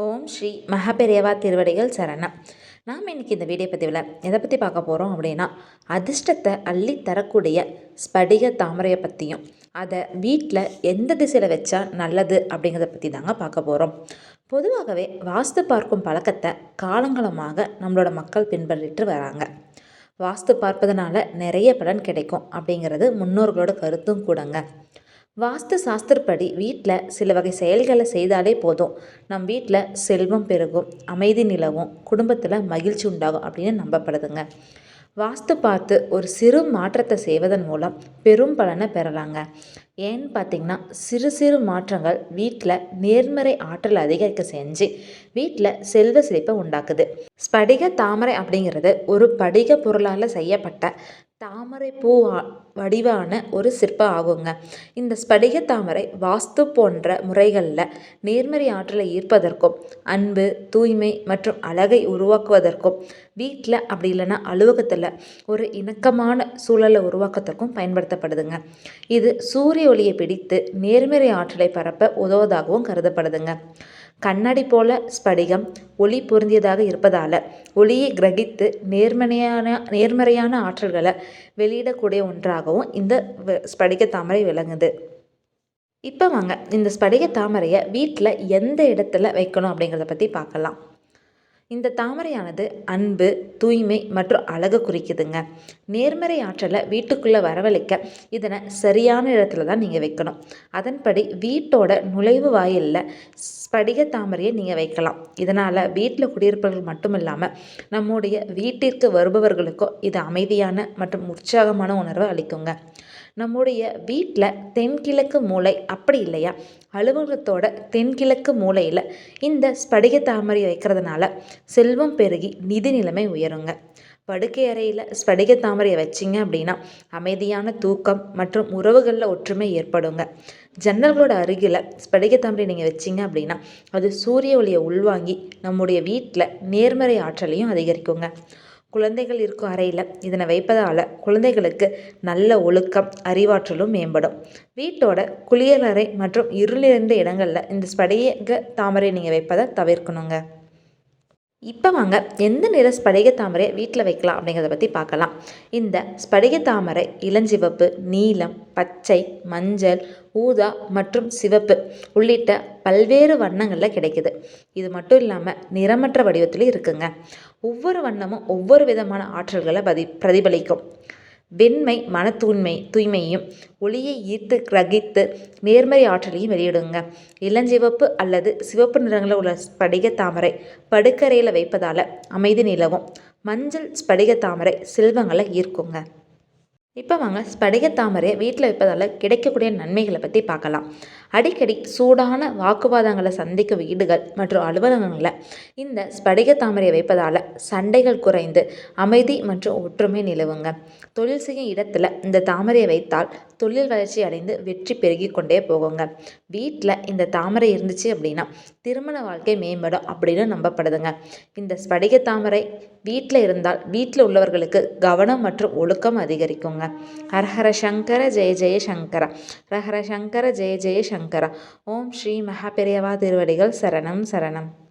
ஓம் ஸ்ரீ மகாபெரியவா திருவடிகள் சரணம். நாம் இன்றைக்கி இந்த வீடியோ பதிவில் எதை பற்றி பார்க்க போகிறோம் அப்படின்னா அதிர்ஷ்டத்தை அள்ளி தரக்கூடிய ஸ்படிக தாமரையை பற்றியும் அதை வீட்டில் எந்த திசையில் வச்சா நல்லது அப்படிங்கிறத பற்றி தாங்க பார்க்க போகிறோம் பொதுவாகவே வாஸ்து பார்க்கும் பழக்கத்தை காலங்காலமாக நம்மளோட மக்கள் பின்பற்றிட்டு வராங்க. வாஸ்து பார்ப்பதனால நிறைய பலன் கிடைக்கும் அப்படிங்கிறது முன்னோர்களோட கருத்தும் கூடங்க. வாஸ்து சாஸ்திரப்படி வீட்டில் சில வகை செயல்களை செய்தாலே போதும். நம் வீட்டில் செல்வம் பெருகும் அமைதி நிலவும் குடும்பத்தில் மகிழ்ச்சி உண்டாகும் அப்படின்னு நம்பப்படுதுங்க. வாஸ்து பார்த்து ஒரு சிறு மாற்றத்தை செய்வதன் மூலம் பெரும் பலனை பெறலாங்க. ஏன்னு பார்த்திங்கன்னா சிறு சிறு மாற்றங்கள் வீட்டில் நேர்மறை ஆற்றல் அதிகரிக்க செஞ்சு வீட்டில் செல்வ செழிப்பை உண்டாக்குது. ஸ்படிக தாமரை அப்படிங்கிறது ஒரு படிக பொருளால் செய்யப்பட்ட தாமரை பூ வடிவான ஒரு சிற்பம் ஆகுங்க. இந்த ஸ்படிக தாமரை வாஸ்து போன்ற முறைகளில் நேர்மறை ஆற்றலை ஈர்ப்பதற்கும் அன்பு தூய்மை மற்றும் அழகை உருவாக்குவதற்கும் வீட்டில் அப்படி இல்லைன்னா அலுவலகத்தில் ஒரு இணக்கமான சூழலை உருவாக்கத்திற்கும் பயன்படுத்தப்படுதுங்க. இது சூரிய ஒளியை பிடித்து நேர்மறை ஆற்றலை பரப்ப உதவுவதாகவும் கருதப்படுதுங்க. கண்ணாடி போல ஸ்படிகம் ஒளி பொருந்தியதாக இருப்பதால். ஒளியை கிரகித்து நேர்மறையான நேர்மறையான ஆற்றல்களை வெளியிடக்கூடிய ஒன்றாகவும் இந்த ஸ்படிக தாமரை விளங்குது. இப்போ வாங்க இந்த ஸ்படிக தாமரையை வீட்டில் எந்த இடத்துல வைக்கணும் அப்படிங்கிறத பற்றி பார்க்கலாம். இந்த தாமரையானது அன்பு தூய்மை மற்றும் அழகு குறிக்குதுங்க. நேர்மறை ஆற்றலை வீட்டுக்குள்ளே வரவழைக்க இதனை சரியான இடத்துல தான் நீங்கள் வைக்கணும். அதன்படி வீட்டோட நுழைவு வாயிலில் ஸ்படிக தாமரையை நீங்கள் வைக்கலாம். இதனால் வீட்டில் குடியிருப்பவர்கள் மட்டும் இல்லாமல் நம்முடைய வீட்டிற்கு வருபவர்களுக்கும் இது அமைதியான மற்றும் உற்சாகமான உணர்வை அளிக்குங்க. நம்முடைய வீட்டில் தென்கிழக்கு மூளை அப்படி இல்லையா? அலுவலகத்தோட தென்கிழக்கு மூலையில் இந்த ஸ்படிக தாமரை வைக்கிறதுனால செல்வம் பெருகி நிதி நிலைமை உயருங்க. படுக்கை அறையில் ஸ்படிக தாமரையை வச்சிங்க அப்படின்னா அமைதியான தூக்கம் மற்றும் உறவுகளில் ஒற்றுமை ஏற்படுங்க. ஜன்னல்களோட அருகில் ஸ்படிக தாமரை நீங்கள் வச்சிங்க அப்படின்னா அது சூரிய ஒளியை உள்வாங்கி நம்முடைய வீட்டில் நேர்மறை ஆற்றலையும் அதிகரிக்குங்க. குழந்தைகள் இருக்கும் அறையில் இதனை வைப்பதால் குழந்தைகளுக்கு நல்ல ஒழுக்கம் அறிவாற்றலும் மேம்படும். வீட்டோட குளியலறை மற்றும் இருளிருந்த இடங்களில் இந்த ஸ்படிக தாமரை நீங்கள் வைப்பதை தவிர்க்கணுங்க. இப்போ வாங்க எந்த நிற ஸ்படிக தாமரை வீட்டில் வைக்கலாம் அப்படிங்கிறத பற்றி பார்க்கலாம். இந்த ஸ்படிக தாமரை இளஞ்சிவப்பு நீலம் பச்சை மஞ்சள் ஊதா மற்றும் சிவப்பு உள்ளிட்ட பல்வேறு வண்ணங்களில் கிடைக்குது. இது மட்டும் இல்லாமல் நிறமற்ற வடிவத்திலும் இருக்குங்க. ஒவ்வொரு வண்ணமும் ஒவ்வொரு விதமான ஆற்றல்களை பதி பிரதிபலிக்கும். வெண்மை மன தூய்மை தூய்மையும் ஒளியை ஈர்த்து கிரகித்து நேர்மறை ஆற்றலையும் வெளியிடுங்க. இளஞ்சிவப்பு அல்லது சிவப்பு நிறங்களில் உள்ள ஸ்படிக தாமரை படுக்கறையில் வைப்பதால் அமைதி நிலவும். மஞ்சள் ஸ்படிக தாமரை செல்வங்களை ஈர்க்குங்க. இப்போ வாங்க ஸ்படிக தாமரையை வீட்டில் வைப்பதால் கிடைக்கக்கூடிய நன்மைகளை பற்றி பார்க்கலாம். அடிக்கடி சூடான வாக்குவாதங்களை சந்திக்கும் வீடுகள் மற்றும் அலுவலகங்களில் இந்த ஸ்படிக தாமரையை வைப்பதால் சண்டைகள் குறைந்து அமைதி மற்றும் ஒற்றுமை நிலவுங்க. தொழில் செய்யும் இடத்துல இந்த தாமரையை வைத்தால் தொழில் வளர்ச்சி அடைந்து வெற்றி பெருகி கொண்டே போகுங்க. வீட்டில் இந்த தாமரை இருந்துச்சு அப்படின்னா திருமண வாழ்க்கை மேம்படும் அப்படின்னு நம்பப்படுதுங்க. இந்த ஸ்படிக தாமரை வீட்டில் இருந்தால் வீட்டில் உள்ளவர்களுக்கு கவனம் மற்றும் ஒழுக்கம் அதிகரிக்குங்க. ஹரஹர சங்கர ஜெய ஜெய சங்கர. ஹரஹர சங்கர ஜெய ஜெய சங்கர. ஓம் ஸ்ரீ மகாபெரியவா திருவடிகள் சரணம் சரணம்.